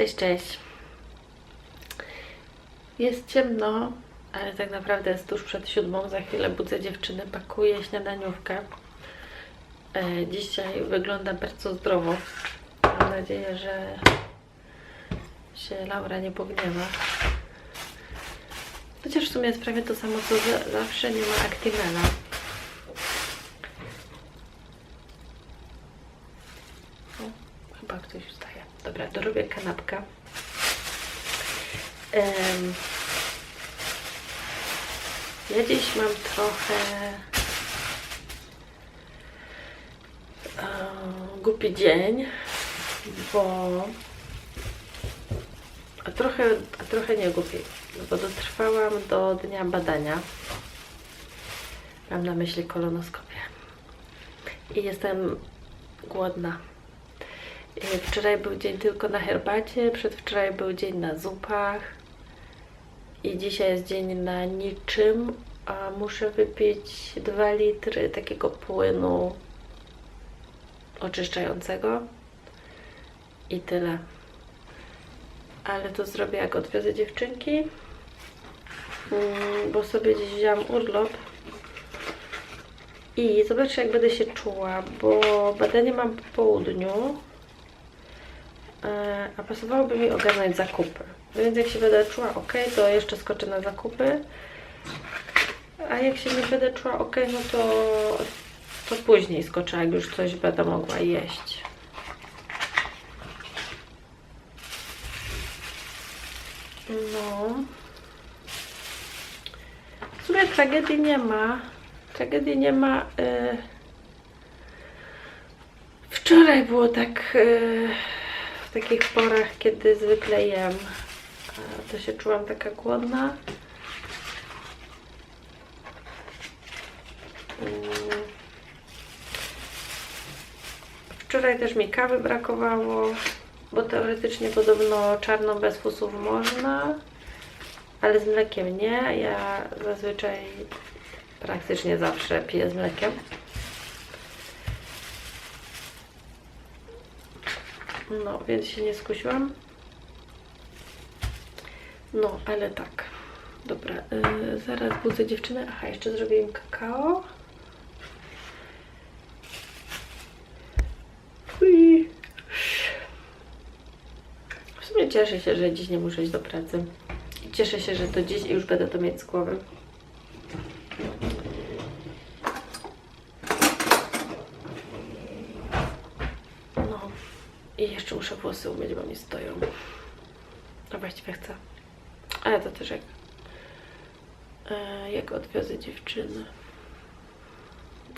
Cześć, cześć. Jest ciemno, ale tak naprawdę jest tuż przed siódmą. Za chwilę budzę dziewczyny, pakuję śniadaniówkę. E, dzisiaj wygląda bardzo zdrowo. Mam nadzieję, że się Laura nie pogniewa. Chociaż w sumie jest prawie to samo co za, zawsze, nie ma Actimela. Chyba ktoś wstaje. Dobra, dorobię kanapkę. Em, ja dziś mam trochę e, głupi dzień, bo a trochę, a trochę nie głupi, no bo dotrwałam do dnia badania. Mam na myśli kolonoskopię. I jestem głodna. Wczoraj był dzień tylko na herbacie, przedwczoraj był dzień na zupach i dzisiaj jest dzień na niczym, a muszę wypić 2 litry takiego płynu oczyszczającego i tyle. Ale to zrobię jak odwiozę dziewczynki, mm, bo sobie dziś wzięłam urlop i zobaczę jak będę się czuła, bo badanie mam po południu, a pasowałoby mi ogarnąć zakupy. Więc jak się będę czuła ok, to jeszcze skoczę na zakupy. A jak się nie będę czuła ok, no to, to później skoczę, jak już coś będę mogła jeść. No. W sumie tragedii nie ma. Tragedii nie ma. y, Wczoraj było tak. W takich porach, kiedy zwykle jem, to się czułam taka głodna. Mm. Wczoraj też mi kawy brakowało, bo teoretycznie podobno czarną bez fusów można, ale z mlekiem nie. Ja zazwyczaj praktycznie zawsze piję z mlekiem. No, więc się nie skusiłam. No, ale tak. Dobra, yy, zaraz budzę dziewczynę. Aha, jeszcze zrobię im kakao. Ui. W sumie cieszę się, że dziś nie muszę iść do pracy. I cieszę się, że to dziś już będę to mieć z głowy. No. I jeszcze muszę włosy umyć, bo mi stoją. A właściwie chcę. Ale to też jak, e, jak odwiozę dziewczyny.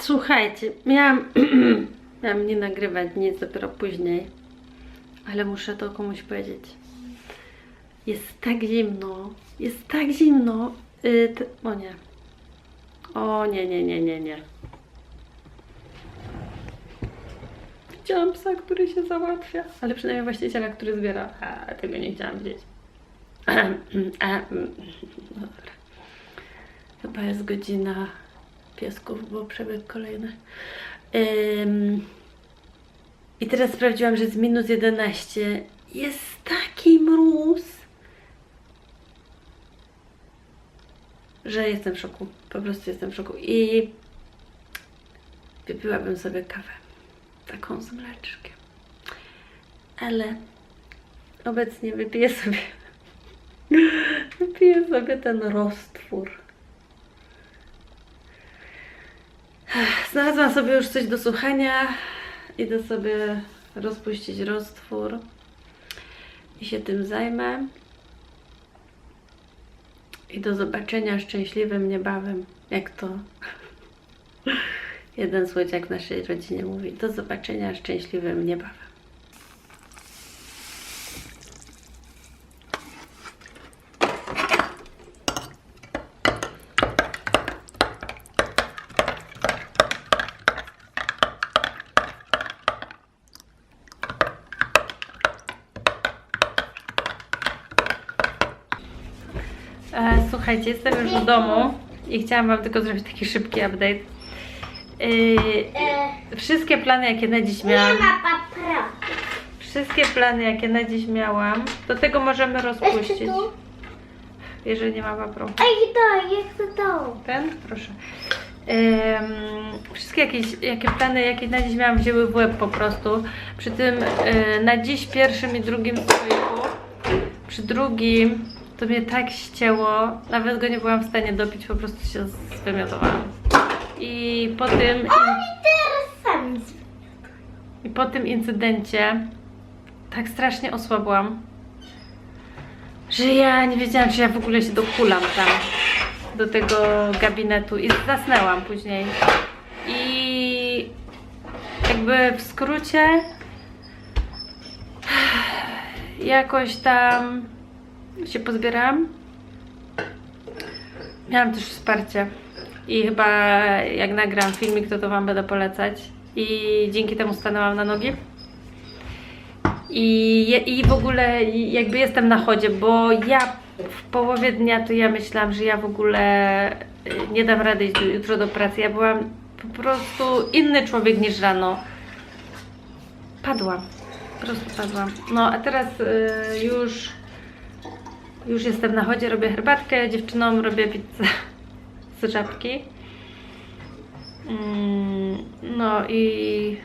Słuchajcie, miałam, miałam nie nagrywać nic dopiero później, ale muszę to komuś powiedzieć. Jest tak zimno, jest tak zimno. Y, t- o nie. O nie, nie, nie, nie, nie. Widziałam psa, który się załatwia, ale przynajmniej właściciela, który zbiera. A tego nie chciałam widzieć. Mm, dobra. Chyba jest godzina piesków, bo przebieg kolejny. Ym, I teraz sprawdziłam, że jest minus 11. Jest taki mróz, że jestem w szoku. Po prostu jestem w szoku. I wypiłabym sobie kawę taką z mleczkiem. Ale obecnie wypiję sobie wypiję sobie ten roztwór. Znalazłam sobie już coś do słuchania. Idę sobie rozpuścić roztwór i się tym zajmę. I do zobaczenia szczęśliwym niebawem, jak to Jeden słodziak naszej rodzinie mówi: Do zobaczenia szczęśliwym niebawem. E, słuchajcie, jestem już w domu i chciałam Wam tylko zrobić taki szybki update. Yy, wszystkie plany, jakie na dziś Nie miałam, ma paproci. wszystkie plany, jakie na dziś miałam. Do tego możemy Jeszcze rozpuścić, tu. jeżeli nie ma paprochu. Ej, daj, jak to to? Ten? Proszę. Em, wszystkie jakieś, jakie plany, jakie na dziś miałam, wzięły w łeb po prostu. Przy tym e, na dziś pierwszym i drugim słoiku, przy drugim to mnie tak ścięło, nawet go nie byłam w stanie dopić, po prostu się zwymiotowałam. I po tym, Oni teraz sami z- i po tym incydencie tak strasznie osłabłam, że ja nie wiedziałam, czy ja w ogóle się dokulam tam do tego gabinetu i zasnęłam później. I jakby w skrócie jakoś tam się pozbierałam. Miałam też wsparcie i chyba jak nagram filmik, to to Wam będę polecać. I dzięki temu stanęłam na nogi. I, I w ogóle jakby jestem na chodzie, bo ja w połowie dnia to ja myślałam, że ja w ogóle y, nie dam rady iść jutro do pracy. Ja byłam po prostu inny człowiek niż rano. Padłam. Po prostu padłam. No a teraz y, już już jestem na chodzie, robię herbatkę, dziewczynom robię pizzę żabki. Mm, No i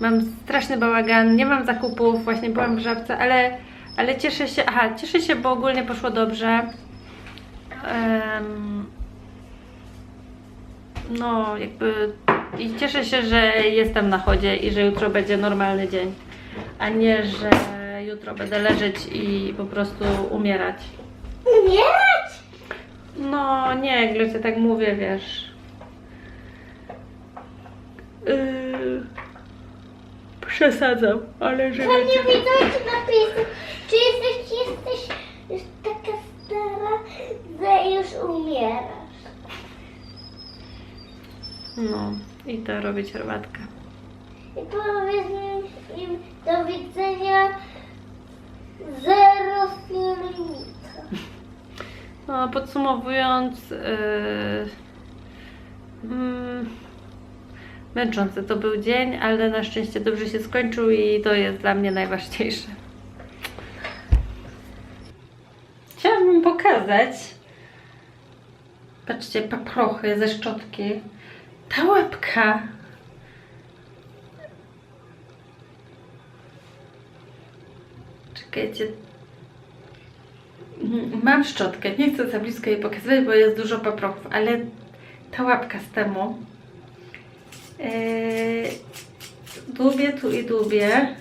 mam straszny bałagan, nie mam zakupów, właśnie byłam w żabce, ale, ale cieszę się, aha, cieszę się, bo ogólnie poszło dobrze. No, jakby i cieszę się, że jestem na chodzie i że jutro będzie normalny dzień, a nie, że jutro będę leżeć i po prostu umierać. Umierać? No nie, Glecie, tak mówię, wiesz. Yy, przesadzam, ale że To nie wiecie. widzą ci napisy. Czy jesteś, jesteś już taka stara, że już umierasz? No, i to robić herbatkę. I powiedz im do widzenia zero filmika. No, podsumowując, yy, mm, męczący to był dzień, ale na szczęście dobrze się skończył i to jest dla mnie najważniejsze. Chciałabym pokazać, patrzcie, paprochy ze szczotki. Ta łapka. Czekajcie, Mam szczotkę, nie chcę za blisko jej pokazywać, bo jest dużo paprochów, ale ta łapka z temu yy, dłubię tu i dłubię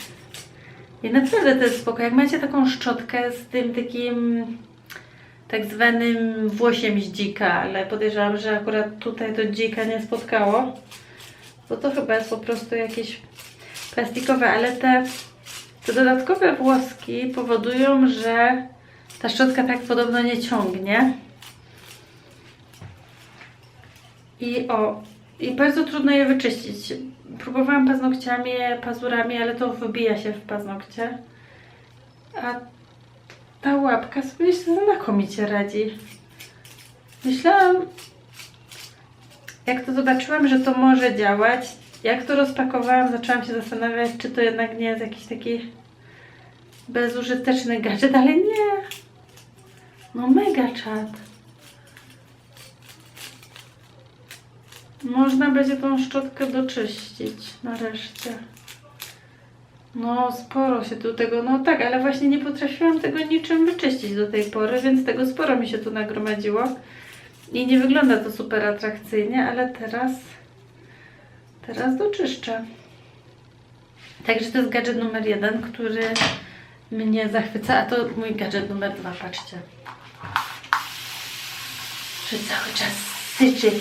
i naprawdę to jest spoko. Jak macie taką szczotkę z tym takim tak zwanym włosiem z dzika, ale podejrzewam, że akurat tutaj to dzika nie spotkało, bo to chyba jest po prostu jakieś plastikowe, ale te, te dodatkowe włoski powodują, że ta szczotka tak podobno nie ciągnie. I o, i bardzo trudno je wyczyścić. Próbowałam paznokciami, pazurami, ale to wybija się w paznokcie. A ta łapka sobie znakomicie radzi. Myślałam, jak to zobaczyłam, że to może działać, jak to rozpakowałam, zaczęłam się zastanawiać, czy to jednak nie jest jakiś taki bezużyteczny gadżet, ale nie. No mega czad. Można będzie tą szczotkę doczyścić nareszcie. No sporo się tu tego, no tak, ale właśnie nie potrafiłam tego niczym wyczyścić do tej pory, więc tego sporo mi się tu nagromadziło. I nie wygląda to super atrakcyjnie, ale teraz, teraz doczyszczę. Także to jest gadżet numer jeden, który mnie zachwyca, a to mój gadżet numer dwa, patrzcie. Że cały czas syczy.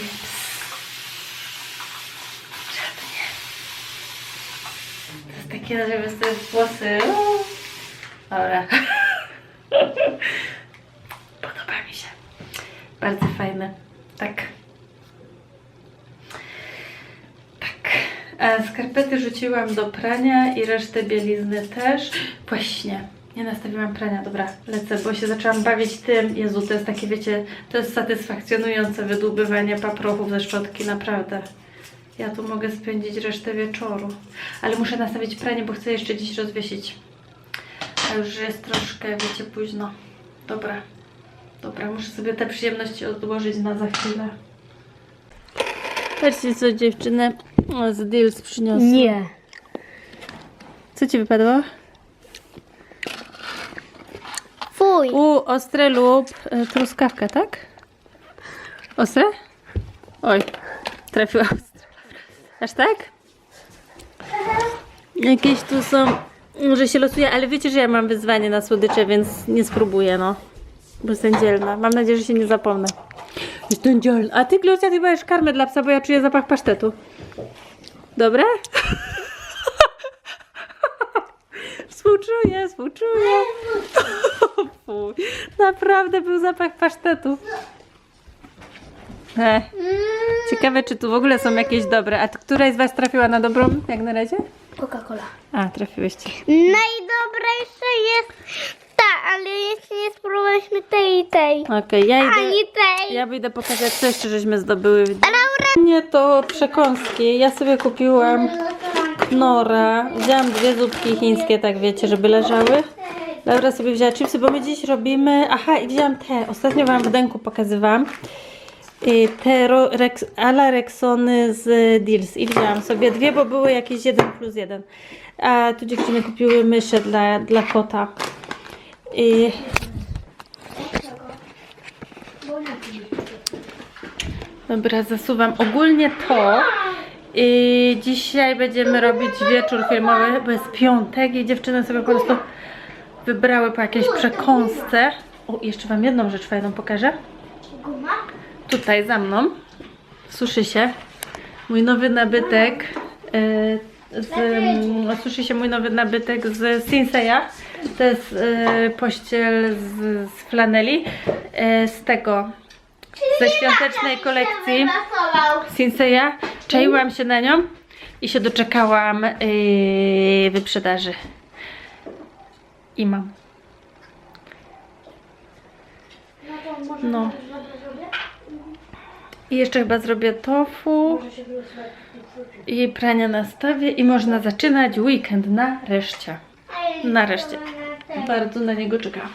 Żadnie. To jest takie, żeby sobie włosy... Dobra. Podoba mi się. Bardzo fajne. Tak. Tak. A skarpety rzuciłam do prania i resztę bielizny też. Właśnie. Nie nastawiłam prania, dobra, lecę, bo się zaczęłam bawić tym. Jezu, to jest takie, wiecie, to jest satysfakcjonujące wydłubywanie paprochów ze szczotki, naprawdę. Ja tu mogę spędzić resztę wieczoru. Ale muszę nastawić pranie, bo chcę jeszcze dziś rozwiesić. A już jest troszkę, wiecie, późno. Dobra. Dobra, muszę sobie te przyjemności odłożyć na za chwilę. Patrzcie, co dziewczynę z Deals przyniosła. Nie. Co ci wypadło? U, ostre lub y, truskawka, tak? Ostre? Oj, trafiła ostre. Aż tak? Jakieś tu są, że się losuje, ale wiecie, że ja mam wyzwanie na słodycze, więc nie spróbuję, no. Bo jestem dzielna. Mam nadzieję, że się nie zapomnę. Jestem dzielna. A ty, Gloria, ty masz karmę dla psa, bo ja czuję zapach pasztetu. Dobre? Współczuję, współczuję. Fuj, Naprawdę był zapach pasztetu. E, ciekawe, czy tu w ogóle są jakieś dobre. A któraś z Was trafiła na dobrą, jak na razie? Coca-Cola. A, trafiłyście. Najdobrzejsza jest ta, ale jeszcze nie spróbowaliśmy tej i tej. Okej, ja idę. Ani tej. Ja wyjdę pokazać, co jeszcze żeśmy zdobyły. Nie, to przekąski. Ja sobie kupiłam knora. Wzięłam dwie zupki chińskie, tak wiecie, żeby leżały. Laura sobie wzięła chipsy, bo my dziś robimy... Aha, i te. Ostatnio Wam w denku pokazywałam. Y, Te rex, ala Rexony z Deals. I wzięłam sobie dwie, bo były jakieś 1 plus 1. A tu dziewczyny kupiły mysze dla, dla kota. I Dobra, zasuwam. Ogólnie to i dzisiaj będziemy robić wieczór filmowy, bo jest piątek i dziewczyny sobie po prostu wybrały po jakiejś przekąsce. O, jeszcze Wam jedną rzecz fajną pokażę. Tutaj za mną suszy się mój nowy nabytek. y, Z, suszy się mój nowy nabytek z Sinseya. To jest y, pościel z, z flaneli. y, Z tego, ze świątecznej kolekcji. Sinseya. Czaiłam się na nią i się doczekałam yy, wyprzedaży. I mam. No. I jeszcze chyba zrobię tofu i prania nastawię i można zaczynać weekend nareszcie. Nareszcie. Bardzo na niego czekam.